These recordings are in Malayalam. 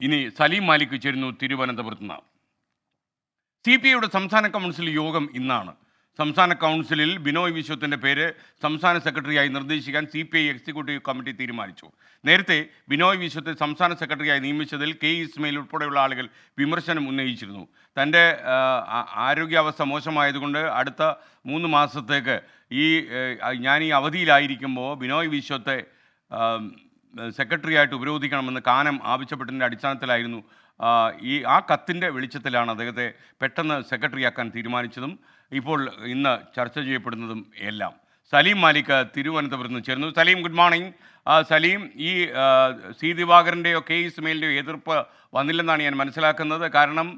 ഇനി സലീം മാലിക് ചേരുന്നു തിരുവനന്തപുരത്ത് നിന്ന്. സി പി ഐയുടെ സംസ്ഥാന കൗൺസിൽ യോഗം ഇന്നാണ്. സംസ്ഥാന കൗൺസിലിൽ ബിനോയ് വിശ്വത്തിന്റെ പേര് സംസ്ഥാന സെക്രട്ടറിയായി നിർദ്ദേശിക്കാൻ C P I executive committee തീരുമാനിച്ചു. നേരത്തെ ബിനോയ് വിശ്വത്തെ സംസ്ഥാന സെക്രട്ടറിയായി നിയമിച്ചതിൽ കെ. ഇസ്മയിൽ ഉൾപ്പെടെയുള്ള ആളുകൾ വിമർശനം ഉന്നയിച്ചിരുന്നു. തന്റെ ആരോഗ്യാവസ്ഥ മോശമായതുകൊണ്ട് അടുത്ത മൂന്ന് മാസത്തേക്ക് ഈ ഞാൻ ഈ അവധിയിലായിരിക്കുമ്പോൾ ബിനോയ് വിശ്വത്തെ ആം, സെക്രട്ടറി ആയിട്ട് ഉപരോധിക്കണമെന്ന് കാനം ആവശ്യപ്പെട്ടതിന്റെ അടിസ്ഥാനത്തിലായിരുന്നു ഈ ആ കത്തിന്റെ വെളിച്ചത്തിലാണ് അദ്ദേഹത്തെ പെട്ടെന്ന് സെക്രട്ടറിയാക്കാൻ തീരുമാനിച്ചതും ഇപ്പോൾ ഇന്ന് ചർച്ച ചെയ്യപ്പെടുന്നതും എല്ലാം. സലീം മാലിക് തിരുവനന്തപുരത്ത് നിന്ന് ചേർന്നു സലീം ഗുഡ് മോർണിംഗ്. സലീം ഈ സി ദിവാകരന്റെയോ കെ ഇസ്മയിലിന്റെയോ എതിർപ്പ് വന്നില്ലെന്നാണ് ഞാൻ മനസ്സിലാക്കുന്നത്. കാരണം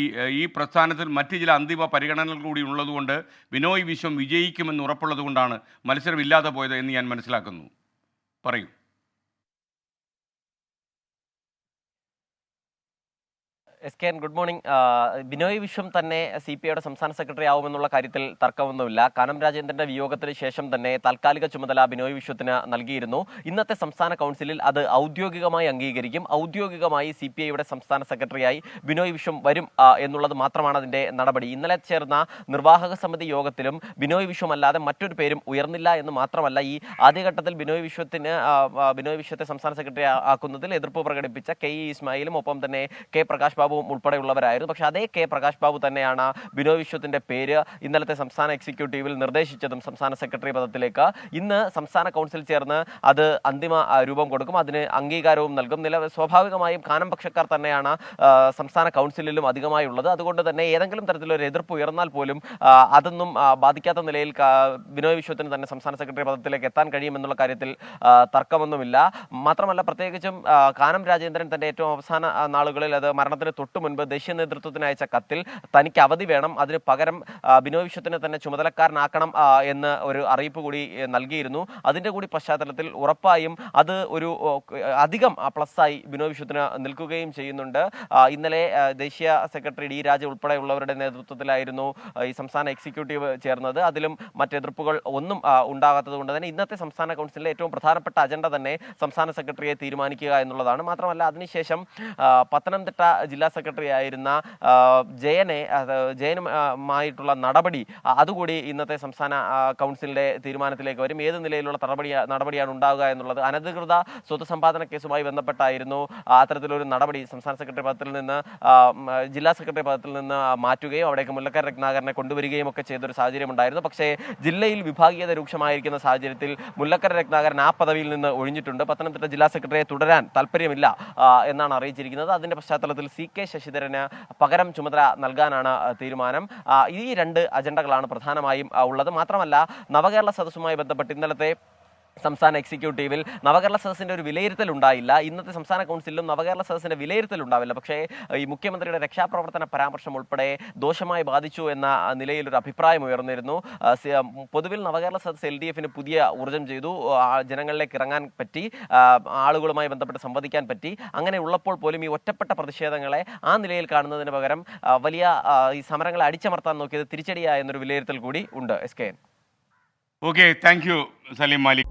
ഈ ഈ പ്രസ്ഥാനത്തിൽ മറ്റ് ചില അന്തിമ പരിഗണനകൾ കൂടി ഉള്ളതുകൊണ്ട് ബിനോയ് വിശ്വം വിജയിക്കുമെന്ന് ഉറപ്പുള്ളതുകൊണ്ടാണ് മത്സരമില്ലാതെ പോയത് എന്ന് ഞാൻ മനസ്സിലാക്കുന്നു. പറയൂ. S K N good morning Binoy Viswam തന്നെ സി പി ഐയുടെ സംസ്ഥാന സെക്രട്ടറി ആവുമെന്നുള്ള കാര്യത്തിൽ തർക്കമൊന്നുമില്ല. കാനം രാജേന്ദ്രന്റെ വിയോഗത്തിന് ശേഷം തന്നെ താൽക്കാലിക ചുമതല ബിനോയ് വിശ്വത്തിന് നൽകിയിരുന്നു. ഇന്നത്തെ സംസ്ഥാന കൗൺസിലിൽ അത് ഔദ്യോഗികമായി അംഗീകരിക്കും. ഔദ്യോഗികമായി സി പി ഐയുടെ സംസ്ഥാന സെക്രട്ടറിയായി ബിനോയ് വിശ്വം വരും എന്നുള്ളത് മാത്രമാണ് അതിന്റെ നടപടി. ഇന്നലെ ചേർന്ന നിർവാഹക സമിതി യോഗത്തിലും ബിനോയ് വിശ്വം അല്ലാതെ മറ്റൊരു പേരും ഉയർന്നില്ല എന്ന് മാത്രമല്ല ഈ ആദ്യഘട്ടത്തിൽ ബിനോയ് വിശ്വത്തിന് ബിനോയ് വിശ്വത്തെ സംസ്ഥാന സെക്രട്ടറി ആക്കുന്നതിൽ എതിർപ്പ് പ്രകടിപ്പിച്ച കെ ഇ ഇസ്മായിലും ഒപ്പം തന്നെ കെ പ്രകാശ് ബാബുവും ഉൾപ്പെടെയുള്ളവരായിരുന്നു. പക്ഷേ അതേ കെ പ്രകാശ് ബാബു തന്നെയാണ് ബിനോയ് വിശ്വത്തിന്റെ പേര് ഇന്നലത്തെ സംസ്ഥാന എക്സിക്യൂട്ടീവിൽ നിർദ്ദേശിച്ചതും സംസ്ഥാന സെക്രട്ടറി പദത്തിലേക്ക്. ഇന്ന് സംസ്ഥാന കൗൺസിൽ ചേർന്ന് അത് അന്തിമ രൂപം കൊടുക്കും. അതിന് അംഗീകാരവും നൽകും. നില സ്വാഭാവികമായും കാനം പക്ഷക്കാർ തന്നെയാണ് സംസ്ഥാന കൗൺസിലിലും അധികമായി ഉള്ളത് അതുകൊണ്ട് തന്നെ ഏതെങ്കിലും തരത്തിലൊരു എതിർപ്പ് ഉയർന്നാൽ പോലും അതൊന്നും ബാധിക്കാത്ത നിലയിൽ ബിനോയ് വിശ്വത്തിന് തന്നെ സംസ്ഥാന സെക്രട്ടറി പദത്തിലേക്ക് എത്താൻ കഴിയുമെന്നുള്ള കാര്യത്തിൽ തർക്കമൊന്നുമില്ല. മാത്രമല്ല പ്രത്യേകിച്ചും കാനം രാജേന്ദ്രൻ തന്റെ ഏറ്റവും അവസാന നാളുകളിൽ അത് മരണത്തിന് തൊട്ടു മുൻപ് ദേശീയ നേതൃത്വത്തിന് അയച്ച കത്തിൽ തനിക്ക് അവധി വേണം. അതിന് പകരം ബിനോയ് വിശ്വത്തിനെ തന്നെ ചുമതലക്കാരനാക്കണം എന്ന് ഒരു അറിയിപ്പ് കൂടി നൽകിയിരുന്നു. അതിന്റെ കൂടി പശ്ചാത്തലത്തിൽ ഉറപ്പായും അത് ഒരു അധികം പ്ലസ്സായി ബിനോയ് വിശ്വത്തിന് നിൽക്കുകയും ചെയ്യുന്നുണ്ട്. ഇന്നലെ ദേശീയ സെക്രട്ടറി ഡി രാജ ഉൾപ്പെടെയുള്ളവരുടെ നേതൃത്വത്തിലായിരുന്നു ഈ സംസ്ഥാന എക്സിക്യൂട്ടീവ് ചേർന്നത്. അതിലും മറ്റെതിർപ്പുകൾ ഒന്നും ഉണ്ടാകാത്തത് കൊണ്ട് തന്നെ ഇന്നത്തെ സംസ്ഥാന കൗൺസിലിലെ ഏറ്റവും പ്രധാനപ്പെട്ട അജണ്ട തന്നെ സംസ്ഥാന സെക്രട്ടറിയെ തീരുമാനിക്കുക എന്നുള്ളതാണ്. മാത്രമല്ല അതിനുശേഷം പത്തനംതിട്ട ജില്ലാ സെക്രട്ടറി ആയിരുന്ന ജയനെ ജയനുമായിട്ടുള്ള നടപടി അതുകൂടി ഇന്നത്തെ സംസ്ഥാന കൗൺസിലിന്റെ തീരുമാനത്തിലേക്ക് വരും. ഏത് നിലയിലുള്ള നടപടി നടപടിയാണ് ഉണ്ടാവുക എന്നുള്ളത് അനധികൃത സ്വത്ത് സമ്പാദന കേസുമായി ബന്ധപ്പെട്ടായിരുന്നു അത്തരത്തിലൊരു നടപടി സംസ്ഥാന സെക്രട്ടറി പദത്തിൽ നിന്ന് ജില്ലാ സെക്രട്ടറി പദത്തിൽ നിന്ന് മാറ്റുകയും അവിടേക്ക് മുല്ലക്കര രത്നാകരനെ കൊണ്ടുവരികയും ഒക്കെ ചെയ്തൊരു സാഹചര്യം ഉണ്ടായിരുന്നു പക്ഷേ ജില്ലയിൽ വിഭാഗീയത രൂക്ഷമായിരിക്കുന്ന സാഹചര്യത്തിൽ മുല്ലക്കര രത്നാകരൻ ആ പദവിയിൽ നിന്ന് ഒഴിഞ്ഞിട്ടുണ്ട്. പത്തനംതിട്ട ജില്ലാ സെക്രട്ടറിയെ തുടരാൻ താല്പര്യമില്ല എന്നാണ് അറിയിച്ചിരിക്കുന്നത്. അതിന്റെ പശ്ചാത്തലത്തിൽ സി കെ ശശിധരന് പകരം ചുമതല നൽകാനാണ് തീരുമാനം. ഈ രണ്ട് അജണ്ടകളാണ് പ്രധാനമായും ഉള്ളത്. മാത്രമല്ല നവകേരള സദസ്സുമായി ബന്ധപ്പെട്ട് ഇന്നലത്തെ സംസ്ഥാന എക്സിക്യൂട്ടീവിൽ നവകേരള സദസ്സിന്റെ ഒരു വിലയിരുത്തൽ ഉണ്ടായില്ല. ഇന്നത്തെ സംസ്ഥാന കൗൺസിലും നവകേരള സദസ്സിന്റെ വിലയിരുത്തൽ ഉണ്ടാവില്ല. പക്ഷേ ഈ മുഖ്യമന്ത്രിയുടെ രക്ഷാപ്രവർത്തന പരാമർശം ഉൾപ്പെടെ ദോഷമായി ബാധിച്ചു എന്ന നിലയിൽ ഒരു അഭിപ്രായം ഉയർന്നിരുന്നു. പൊതുവിൽ നവകേരള സദസ്സ് എൽ ഡി എഫിന് പുതിയ ഊർജം ചെയ്തു. ജനങ്ങളിലേക്ക് ഇറങ്ങാൻ പറ്റി. ആളുകളുമായി ബന്ധപ്പെട്ട് സംവദിക്കാൻ പറ്റി. അങ്ങനെ ഉള്ളപ്പോൾ പോലും ഈ ഒറ്റപ്പെട്ട പ്രതിഷേധങ്ങളെ ആ നിലയിൽ കാണുന്നതിന് പകരം വലിയ ഈ സമരങ്ങളെ അടിച്ചമർത്താൻ നോക്കിയത് തിരിച്ചടിയായ എന്നൊരു വിലയിരുത്തൽ കൂടി ഉണ്ട്. S K N. Okay thank you Saleem Malik.